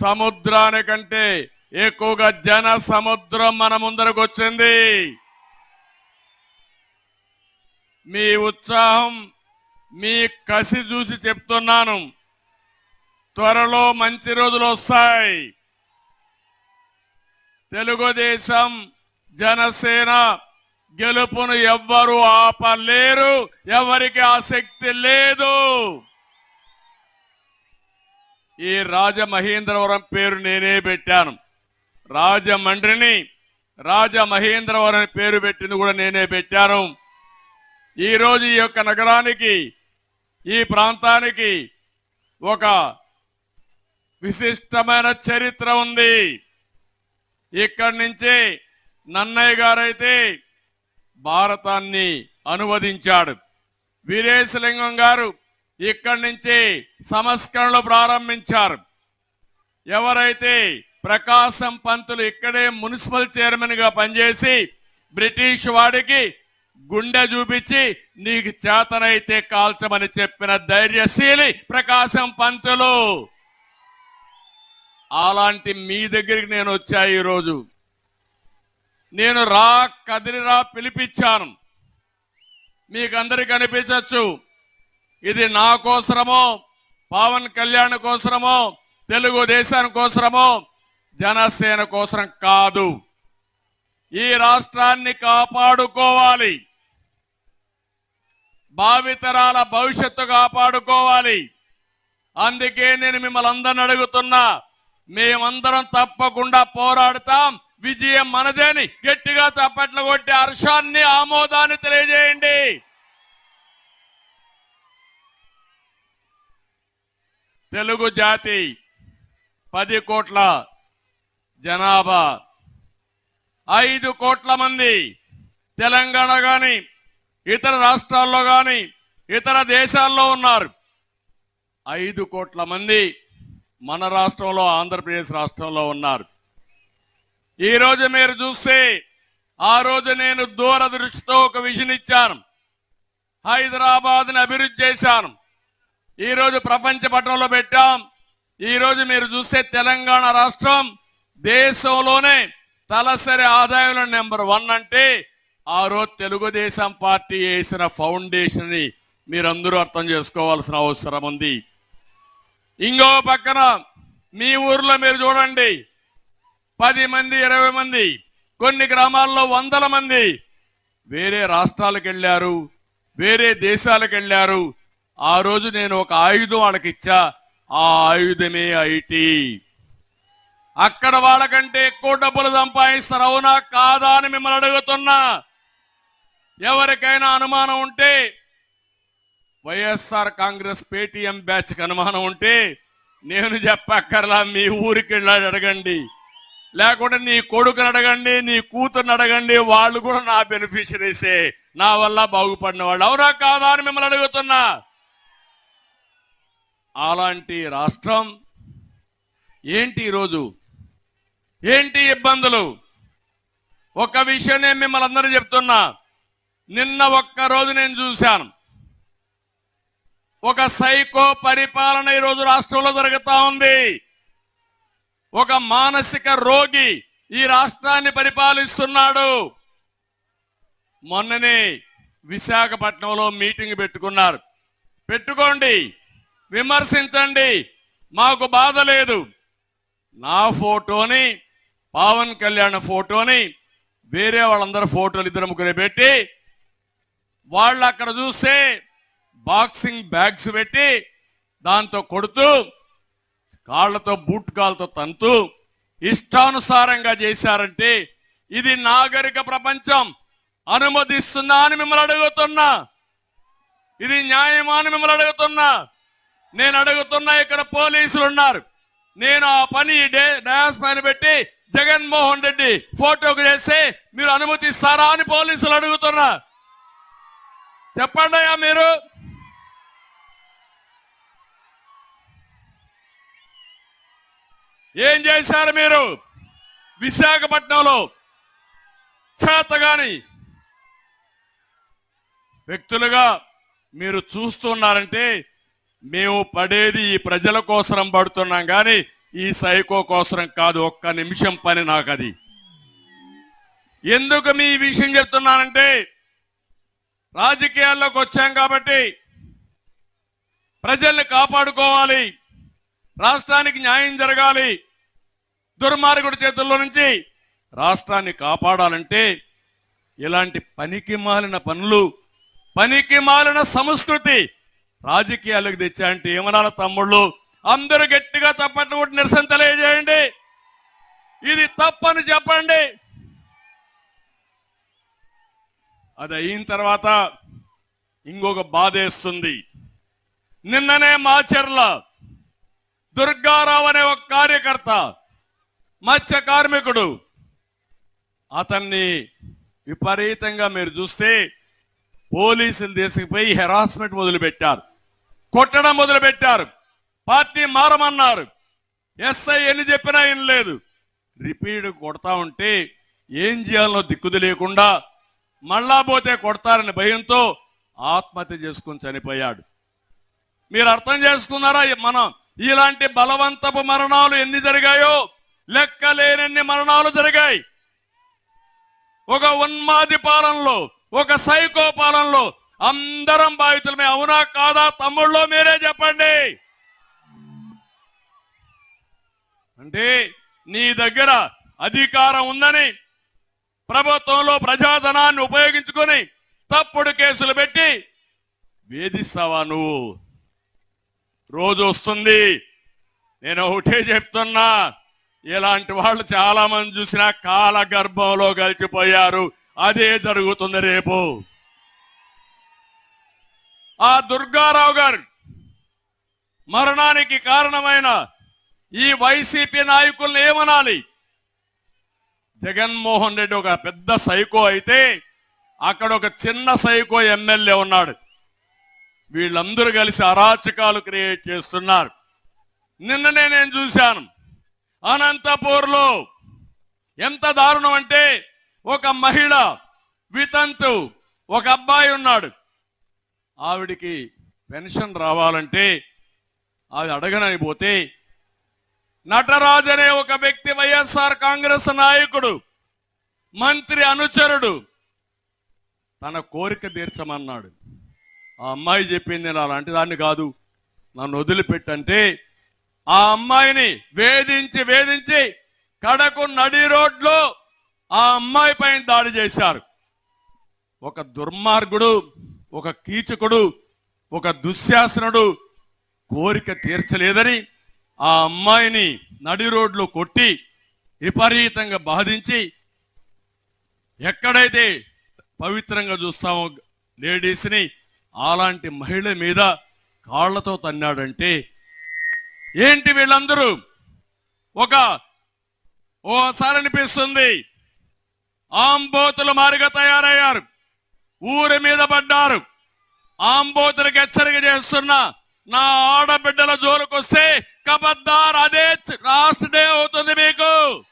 సముద్రానికంటే ఎక్కువగా జన సముద్రం మన ముందరకు వచ్చింది. మీ ఉత్సాహం మీ కసి చూసి చెప్తున్నాను. త్వరలో మంచి రోజులు వస్తాయి. తెలుగుదేశం జనసేన గెలుపును ఎవ్వరూ ఆపలేరు. ఎవరికి ఆసక్తి లేదు. ఈ రాజమహేంద్రవరం పేరు నేనే పెట్టాను. రాజమండ్రిని రాజమహేంద్రవరం పేరు పెట్టింది కూడా నేనే పెట్టాను. ఈ రోజు ఈ యొక్క నగరానికి ఈ ప్రాంతానికి ఒక విశిష్టమైన చరిత్ర ఉంది. ఇక్కడి నుంచి నన్నయ్య గారైతే భారతాన్ని అనువదించాడు. వీరేశలింగం గారు ఇక్కడి నుంచి సంస్కరణలు ప్రారంభించారు. ఎవరైతే ప్రకాశం పంతులు ఇక్కడే మున్సిపల్ చైర్మన్గా పనిచేసి బ్రిటిష్ వాడికి గుండె చూపించి నీకు చేతనైతే కాల్చమని చెప్పిన ధైర్యశీలి ప్రకాశం పంతులు! అలాంటి మీ దగ్గరికి నేను వచ్చా ఈరోజు. నేను రా కదిలిరా పిలిపించాను. మీకు అందరికి అనిపించవచ్చు ఇది నా కోసరమో పవన్ కళ్యాణ్ కోసరమో దేశాని కోసరమో జనసేన కోసరం కాదు. ఈ రాష్ట్రాన్ని కాపాడుకోవాలి. భావితరాల భవిష్యత్తు కాపాడుకోవాలి. అందుకే నేను మిమ్మల్ని అందరిని అడుగుతున్నా మేమందరం తప్పకుండా పోరాడతాం. విజయం మనదేని. గట్టిగా చప్పట్లు కొట్టి హర్షాన్ని ఆమోదాన్ని తెలియజేయండి. తెలుగు జాతి పది కోట్ల జనాభా. ఐదు కోట్ల మంది తెలంగాణ గాని ఇతర రాష్ట్రాల్లో గాని ఇతర దేశాల్లో ఉన్నారు. ఐదు కోట్ల మంది మన రాష్ట్రంలో ఆంధ్రప్రదేశ్ రాష్ట్రంలో ఉన్నారు. ఈ రోజు మీరు చూస్తే ఆ రోజు నేను దూరదృష్టితో ఒక విజన్ ఇచ్చాను. హైదరాబాద్ని అభివృద్ధి చేశాను. ఈ రోజు ప్రపంచ పట్టణంలో పెట్టాం. ఈ రోజు మీరు చూస్తే తెలంగాణ రాష్ట్రం దేశంలోనే తలసరి ఆదాయంలో నెంబర్ వన్ అంటే ఆ రోజు తెలుగుదేశం పార్టీ వేసిన ఫౌండేషన్ని మీరందరూ అర్థం చేసుకోవాల్సిన అవసరం ఉంది. ఇంకో పక్కన మీ ఊర్లో మీరు చూడండి. పది మంది ఇరవై మంది కొన్ని గ్రామాల్లో వందల మంది వేరే రాష్ట్రాలకు వెళ్ళారు వేరే దేశాలకు వెళ్ళారు. ఆ రోజు నేను ఒక ఆయుధం వాళ్ళకి ఇచ్చా. ఆ ఆయుధమే ఐటీ. అక్కడ వాళ్ళకంటే ఎక్కువ డబ్బులు సంపాదిస్తారు. అవునా? కాదా అని మిమ్మల్ని అడుగుతున్నా. ఎవరికైనా అనుమానం ఉంటే వైఎస్ఆర్ కాంగ్రెస్ పేటీఎం బ్యాచ్కి అనుమానం ఉంటే నేను చెప్పక్కర్లా మీ ఊరికి వెళ్ళి అడగండి. లేకుంటే నీ కొడుకుని అడగండి నీ కూతుర్ని అడగండి వాళ్ళు కూడా నా బెనిఫిషరీసే నా వల్ల బాగుపడిన వాళ్ళు. అవునా? కాదా అని మిమ్మల్ని అడుగుతున్నా. అలాంటి రాష్ట్రం ఏంటి ఈరోజు? ఏంటి ఇబ్బందులు? ఒక విషయం నేను మిమ్మల్ని అందరూ చెప్తున్నా. నిన్న ఒక్క రోజు నేను చూశాను. ఒక సైకో పరిపాలన ఈరోజు రాష్ట్రంలో జరుగుతూ ఉంది. ఒక మానసిక రోగి ఈ రాష్ట్రాన్ని పరిపాలిస్తున్నాడు. మొన్ననే విశాఖపట్నంలో మీటింగ్ పెట్టుకున్నారు. పెట్టుకోండి. విమర్శించండి. మాకు బాధ లేదు. నా ఫోటోని పవన్ కళ్యాణ్ ఫోటోని వేరే వాళ్ళందరూ ఫోటోలు ఇద్దరు ముగ్గురు పెట్టి వాళ్ళు అక్కడ చూస్తే బాక్సింగ్ బ్యాగ్స్ పెట్టి దాంతో కొడుతూ కాళ్ళతో బూట్ కాళ్ళతో తంతు ఇష్టానుసారంగా చేశారంటే ఇది నాగరిక ప్రపంచం. అనుమతిస్తుందా అని మిమ్మల్ని అడుగుతున్నా. ఇది న్యాయమా అని మిమ్మల్ని అడుగుతున్నా. నేను అడుగుతున్నా ఇక్కడ పోలీసులు ఉన్నారు నేను ఆ పని డే- డయాస్ పైన పెట్టి జగన్మోహన్ రెడ్డి ఫోటోకు చేస్తే మీరు అనుమతిస్తారా అని పోలీసులు అడుగుతున్నా చెప్పండి అయ్యా మీరు. ఏం చేశారు మీరు? విశాఖపట్నంలో చేతగాని వ్యక్తులుగా మీరు చూస్తున్నారంటే మేము పడేది ఈ ప్రజల కోసరం పడుతున్నాం కానీ ఈ సైకో కోసం కాదు ఒక్క నిమిషం పని నాకు అది ఎందుకు మీ విషయం చెప్తున్నానంటే రాజకీయాల్లోకి వచ్చాం కాబట్టి ప్రజల్ని కాపాడుకోవాలి రాష్ట్రానికి న్యాయం జరగాలి దుర్మార్గుడి చేతుల్లో నుంచి రాష్ట్రాన్ని కాపాడాలంటే ఇలాంటి పనికి మాలిన పనులు పనికి మాలిన సంస్కృతి రాజకీయాలకు తెచ్చాయంటే ఏమనాల తమ్ముళ్ళు? అందరూ గట్టిగా చప్పట్లు కొట్టి నిరసన తెలియజేయండి. ఇది తప్పని చెప్పండి. అది అయిన తర్వాత ఇంకొక బాధేస్తుంది నిన్ననే మాచర్ల దుర్గారావు అనే ఒక కార్యకర్త మత్స్య కార్మికుడు అతన్ని విపరీతంగా మీరు చూస్తే పోలీసులు తీసుకుపోయి హెరాస్మెంట్ మొదలుపెట్టారు. కొట్టడం మొదలుపెట్టారు. పార్టీ మారమన్నారు. ఎస్ఐ ఎన్ని చెప్పినా ఏం లేదు. రిపీట్ కొడతా ఉంటే ఏం చేయాలో దిక్కుది లేకుండా మళ్ళా పోతే కొడతారని భయంతో ఆత్మహత్య చేసుకుని చనిపోయాడు. మీరు అర్థం చేసుకున్నారా? మనం ఇలాంటి బలవంతపు మరణాలు ఎన్ని జరిగాయో? లెక్కలేనన్ని మరణాలు జరిగాయి. ఒక ఉన్మాది పాలనలో ఒక సైకో పాలనలో అందరం బాధితులమే అవునా కాదా? తమ్ముళ్ళో మీరే చెప్పండి. అంటే నీ దగ్గర అధికారం ఉందని ప్రభుత్వంలో ప్రజాధనాన్ని ఉపయోగించుకొని తప్పుడు కేసులు పెట్టి వేధిస్తావా నువ్వు? రోజు వస్తుంది. నేను ఒకటే చెప్తున్నా. ఇలాంటి వాళ్ళు చాలా మంది చూసినా కాల గర్భంలో కలిసిపోయారు అదే జరుగుతుంది రేపు. ఆ దుర్గారావు గారు మరణానికి కారణమైన ఈ వైసీపీ నాయకుల్ని ఏమనాలి? జగన్మోహన్ రెడ్డి ఒక పెద్ద సైకో అయితే అక్కడ ఒక చిన్న సైకో ఎమ్మెల్యే ఉన్నాడు. వీళ్ళందరూ కలిసి అరాచకాలు క్రియేట్ చేస్తున్నారు. నిన్ననే నేను చూశాను. అనంతపూర్లో ఎంత దారుణం అంటే ఒక మహిళ వితంతు ఒక అబ్బాయి ఉన్నాడు. ఆవిడికి పెన్షన్ రావాలంటే అది అడగనని పోతే నటరాజ్ అనే ఒక వ్యక్తి వైఎస్ఆర్ కాంగ్రెస్ నాయకుడు మంత్రి అనుచరుడు తన కోరిక తీర్చమన్నాడు. ఆ అమ్మాయి చెప్పింది నేను అలాంటి దాన్ని కాదు. నన్ను వదిలిపెట్టంటే ఆ అమ్మాయిని వేధించి వేధించి కడకు నడి రోడ్లో ఆ అమ్మాయి పైన దాడి చేశారు. ఒక దుర్మార్గుడు ఒక కీచకుడు ఒక దుశ్శాసనుడు కోరిక తీర్చలేదని ఆ అమ్మాయిని నడి రోడ్లో కొట్టి విపరీతంగా బాధించి ఎక్కడైతే పవిత్రంగా చూస్తామో లేడీస్ని అలాంటి మహిళ మీద కాళ్ళతో తన్నాడంటే ఏంటి వీళ్ళందరూ? ఒక ఓసారి అనిపిస్తుంది. ఆంబోతులు మారిగా తయారయ్యారు. ఊరి మీద పడ్డారు. ఆంబోతులకు హెచ్చరిక చేస్తున్నా నా ఆడబిడ్డల జోరుకొస్తే కబద్దార్ అదే లాస్ట్ డే అవుతుంది మీకు.